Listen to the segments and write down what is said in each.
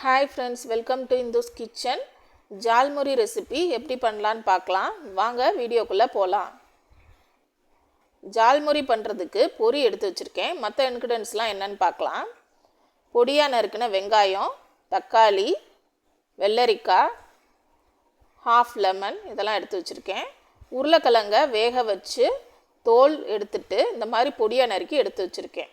Hi friends welcome to Indhu's kitchen jhalmuri recipe எப்படி பண்ணலான்னு பார்க்கலாம். வாங்க வீடியோக்குள்ளே போகலாம் ஜால்முரி பண்ணுறதுக்கு பொரி எடுத்து வச்சுருக்கேன். மற்ற இன்க்ரீடியன்ஸ்லாம் என்னன்னு பார்க்கலாம். பொடியாக நறுக்கின வெங்காயம் தக்காளி வெள்ளரிக்காய் ஹாஃப் லெமன் இதெல்லாம் எடுத்து வச்சுருக்கேன். உருளைக்கிழங்க வேக வச்சு தோல் எடுத்துட்டு இந்த மாதிரி பொடியாக நறுக்கி எடுத்து வச்சுருக்கேன்.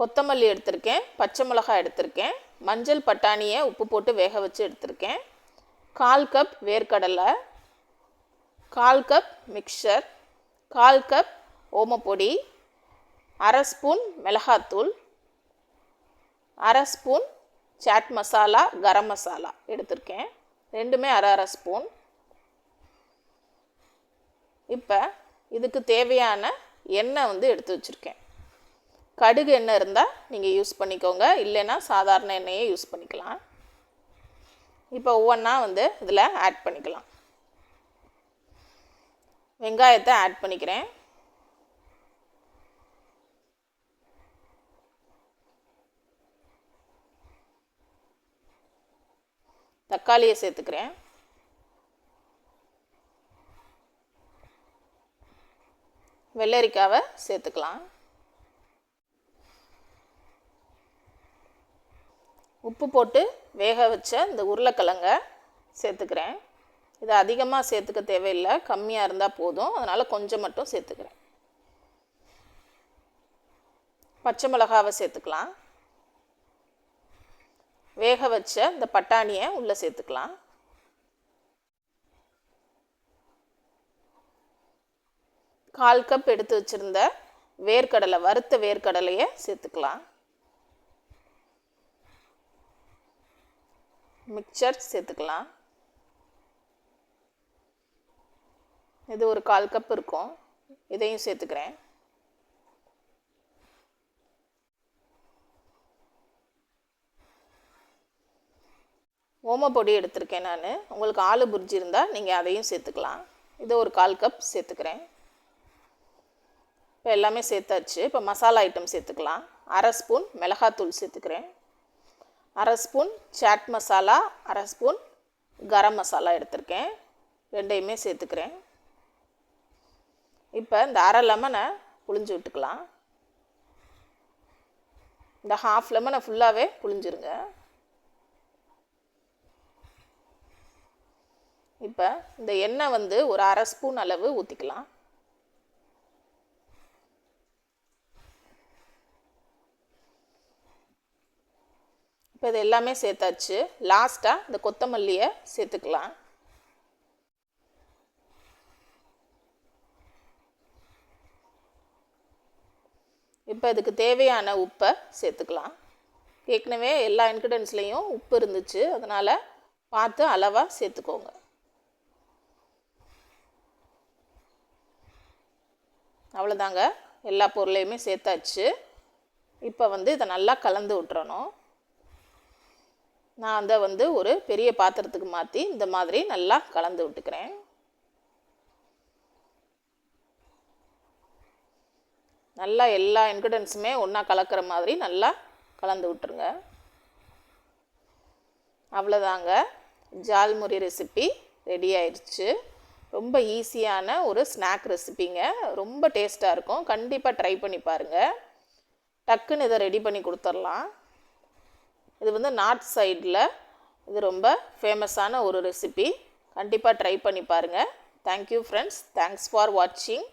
கொத்தமல்லி எடுத்திருக்கேன் பச்சை மிளகாய் எடுத்திருக்கேன். மஞ்சள் பட்டாணியை உப்பு போட்டு வேக வச்சு எடுத்திருக்கேன். கால் கப் வேர்க்கடலை கால் கப் மிக்சர் கால் கப் ஓமப்பொடி அரை ஸ்பூன் மிளகாத்தூள் அரை ஸ்பூன் சாட் மசாலா கரம் மசாலா எடுத்திருக்கேன். ரெண்டுமே அரை அரை ஸ்பூன். இப்போ இதுக்கு தேவையான எண்ணெய் வந்து எடுத்து வச்சுருக்கேன். கடுகு எண்ணெய் இருந்தால் நீங்கள் யூஸ் பண்ணிக்கோங்க. இல்லைன்னா சாதாரண எண்ணெயே யூஸ் பண்ணிக்கலாம். இப்போ ஒவ்வொன்றா வந்து இதில் ஆட் பண்ணிக்கலாம். வெங்காயத்தை ஆட் பண்ணிக்கிறேன். தக்காளியை சேர்த்துக்கிறேன். வெள்ளரிக்காவை சேர்த்துக்கலாம். உப்பு போட்டு வேக வச்ச இந்த உருளைக்கிழங்க சேர்த்துக்கிறேன். இது அதிகமாக சேர்த்துக்க தேவையில்லை. கம்மியாக இருந்தால் போதும். அதனால் கொஞ்சம் மட்டும் சேர்த்துக்கிறேன். பச்சை மிளகாவை சேர்த்துக்கலாம். வேக வச்ச இந்த பட்டாணியை உள்ளே சேர்த்துக்கலாம். கால் கப் எடுத்து வச்சுருந்த வேர்க்கடலை வறுத்த வேர்க்கடலையை சேர்த்துக்கலாம். மிக்சர் சேர்த்துக்கலாம். இது ஒரு கால் கப் இருக்கும். இதையும் சேர்த்துக்கிறேன். ஓமப்பொடி எடுத்திருக்கேன் நான். உங்களுக்கு ஆலு புரிஜி இருந்தால் நீங்கள் அதையும் சேர்த்துக்கலாம். இது ஒரு கால் கப் சேர்த்துக்கிறேன். இப்போ எல்லாமே சேர்த்தாச்சு. இப்போ மசாலா ஐட்டம் சேர்த்துக்கலாம். அரை ஸ்பூன் மிளகாத்தூள் சேர்த்துக்கிறேன். அரை ஸ்பூன் சாட் மசாலா அரை ஸ்பூன் கரம் மசாலா எடுத்திருக்கேன். ரெண்டையுமே சேர்த்துக்கிறேன். இப்போ இந்த அரை லெமனை புழிஞ்சு விட்டுக்கலாம். இந்த ஹாஃப் லெமனை ஃபுல்லாகவே புழிஞ்சிருங்க. இப்போ இந்த எண்ணெய் வந்து ஒரு அரை ஸ்பூன் அளவு ஊற்றிக்கலாம் இப்போ இது எல்லாமே சேர்த்தாச்சு. லாஸ்ட்டாக இந்த கொத்தமல்லியை சேர்த்துக்கலாம். இப்போ இதுக்கு தேவையான உப்பை சேர்த்துக்கலாம். ஏற்கனவே எல்லா இன்க்ரீடியன்ஸ்லேயும் உப்பு இருந்துச்சு. அதனால் பார்த்து அளவாக சேர்த்துக்கோங்க. அவ்வளோதாங்க எல்லா பொருளையுமே சேர்த்தாச்சு. இப்போ வந்து இதை நல்லா கலந்து விட்டுறணும். நான் அதை வந்து ஒரு பெரிய பாத்திரத்துக்கு மாற்றி இந்த மாதிரி நல்லா கலந்து விட்டுக்கிறேன். நல்லா எல்லா இன்க்ரீடியன்ஸுமே ஒன்றா கலக்கிற மாதிரி நல்லா கலந்து விட்டுருங்க. அவ்வளோதாங்க ஜால்முரி ரெசிபி ரெடி ஆயிடுச்சு ரொம்ப ஈஸியான ஒரு ஸ்நாக் ரெசிபிங்க ரொம்ப டேஸ்ட்டாக இருக்கும். கண்டிப்பாக ட்ரை பண்ணி பாருங்கள் டக்குன்னு இதை ரெடி பண்ணி கொடுத்துர்லாம். இது வந்து நார்த் சைடில் இது ரொம்ப ஃபேமஸான ஒரு ரெசிபி. கண்டிப்பாக ட்ரை பண்ணி பாருங்கள் தேங்க்யூ ஃப்ரெண்ட்ஸ் தேங்க்ஸ் ஃபார் வாட்சிங்